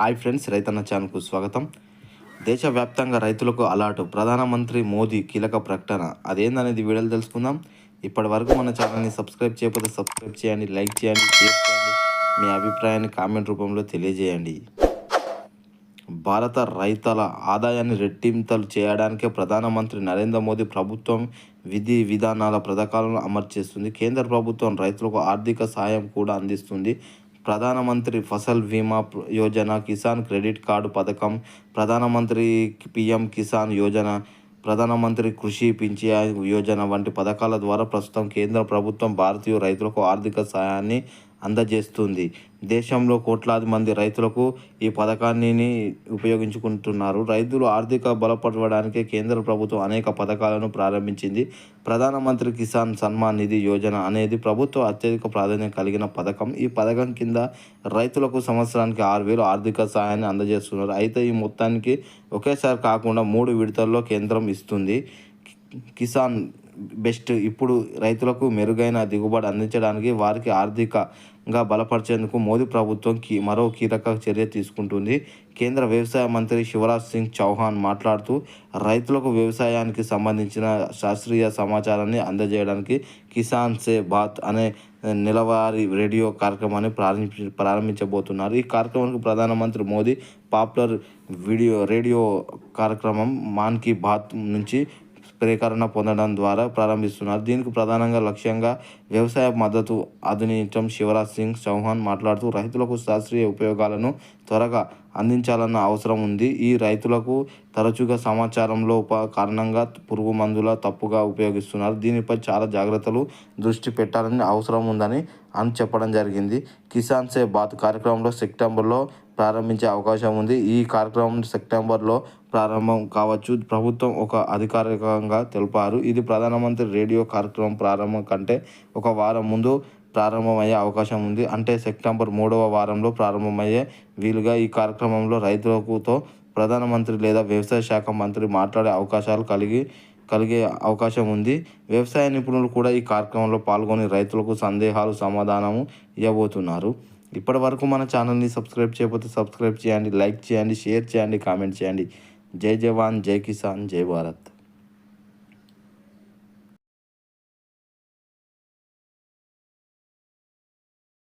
Hi friends రైతన్న ఛానల్కు స్వాగతం. దేశవ్యాప్తంగా రైతులకు అలాటు ప్రధానమంత్రి మోదీ కీలక ప్రకటన. అదేందనేది వీడియోలు తెలుసుకుందాం. ఇప్పటి వరకు మన ఛానల్ని సబ్స్క్రైబ్ చేయకపోతే సబ్స్క్రైబ్ చేయండి లైక్ చేయండి షేర్ చేయండి. మీ అభిప్రాయాన్ని కామెంట్ రూపంలో తెలియజేయండి. భారత రైతుల ఆదాయాన్ని రెట్టింతలు చేయడానికే ప్రధానమంత్రి నరేంద్ర మోదీ ప్రభుత్వం విధి విధానాల పథకాలను అమలు చేస్తుంది. కేంద్ర ప్రభుత్వం రైతులకు ఆర్థిక సాయం కూడా అందిస్తుంది. ప్రధానమంత్రి ఫసల్ బీమా యోజన కిసాన్ క్రెడిట్ కార్డు పథకం ప్రధానమంత్రి పిఎం కిసాన్ యోజన ప్రధానమంత్రి కృషి పింఛా యోజన వంటి పథకాల ద్వారా ప్రస్తుతం కేంద్ర ప్రభుత్వం భారతీయ రైతులకు ఆర్థిక సహాయాన్ని అందజేస్తుంది. దేశంలో కోట్లాది మంది రైతులకు ఈ పథకాన్ని ఉపయోగించుకుంటున్నారు. రైతులు ఆర్థిక బలపడడానికి కేంద్ర ప్రభుత్వం అనేక పథకాలను ప్రారంభించింది. ప్రధానమంత్రి కిసాన్ సన్మాన్ నిధి యోజన అనేది ప్రభుత్వ అత్యధిక ప్రాధాన్యం కలిగిన పథకం. ఈ పథకం కింద రైతులకు సంవత్సరానికి ఆరు వేలు ఆర్థిక సహాయాన్ని అందజేస్తున్నారు. అయితే ఈ మొత్తానికి ఒకేసారి కాకుండా మూడు విడతల్లో కేంద్రం ఇస్తుంది. కిసాన్ బెస్ట్ ఇప్పుడు రైతులకు మెరుగైన దిగుబడి అందించడానికి వారికి ఆర్థిక గా బలపరిచేందుకు మోదీ ప్రభుత్వం కీ మరో కీలక చర్య తీసుకుంటుంది. కేంద్ర వ్యవసాయ మంత్రి శివరాజ్ సింగ్ చౌహాన్ మాట్లాడుతూ రైతులకు వ్యవసాయానికి సంబంధించిన శాస్త్రీయ సమాచారాన్ని అందజేయడానికి కిసాన్ సే బాత్ అనే నెలవారీ రేడియో కార్యక్రమాన్ని ప్రారంభి ప్రారంభించబోతున్నారు. ఈ కార్యక్రమానికి ప్రధానమంత్రి మోదీ పాపులర్ వీడియో రేడియో కార్యక్రమం మాన్ కీ బాత్ నుంచి ప్రేరణ పొందడం ద్వారా ప్రారంభిస్తున్నారు. దీనికి ప్రధానంగా లక్ష్యంగా వ్యవసాయ మద్దతు ఆధునించడం శివరాజ్ సింగ్ చౌహాన్ మాట్లాడుతూ రైతులకు శాస్త్రీయ ఉపయోగాలను త్వరగా అందించాలన్న అవసరం ఉంది. ఈ రైతులకు తరచుగా సమాచారంలో ఉప కారణంగా పురుగు మందుల తప్పుగా ఉపయోగిస్తున్నారు. దీనిపై చాలా జాగ్రత్తలు దృష్టి పెట్టాలని అవసరం ఉందని అని చెప్పడం జరిగింది. కిసాన్ సే బాత్ కార్యక్రమంలో సెప్టెంబర్లో ప్రారంభించే అవకాశం ఉంది. ఈ కార్యక్రమం సెప్టెంబర్లో ప్రారంభం కావచ్చు. ప్రభుత్వం ఒక అధికారికంగా తెలిపారు. ఇది ప్రధానమంత్రి రేడియో కార్యక్రమం ప్రారంభం కంటే ఒక వారం ముందు ప్రారంభమయ్యే అవకాశం ఉంది. అంటే సెప్టెంబర్ మూడవ వారంలో ప్రారంభమయ్యే వీలుగా ఈ కార్యక్రమంలో రైతులకుతో ప్రధానమంత్రి లేదా వ్యవసాయ శాఖ మంత్రి మాట్లాడే అవకాశాలు కలిగి కలిగే అవకాశం ఉంది. వ్యవసాయ నిపుణులు కూడా ఈ కార్యక్రమంలో పాల్గొని రైతులకు సందేహాలు సమాధానము ఇవ్వబోతున్నారు. ఇప్పటి వరకు మన ఛానల్ని సబ్స్క్రైబ్ చేయకపోతే సబ్స్క్రైబ్ చేయండి లైక్ చేయండి షేర్ చేయండి కామెంట్ చేయండి. జై జవాన్ జై కిసాన్ జై భారత్.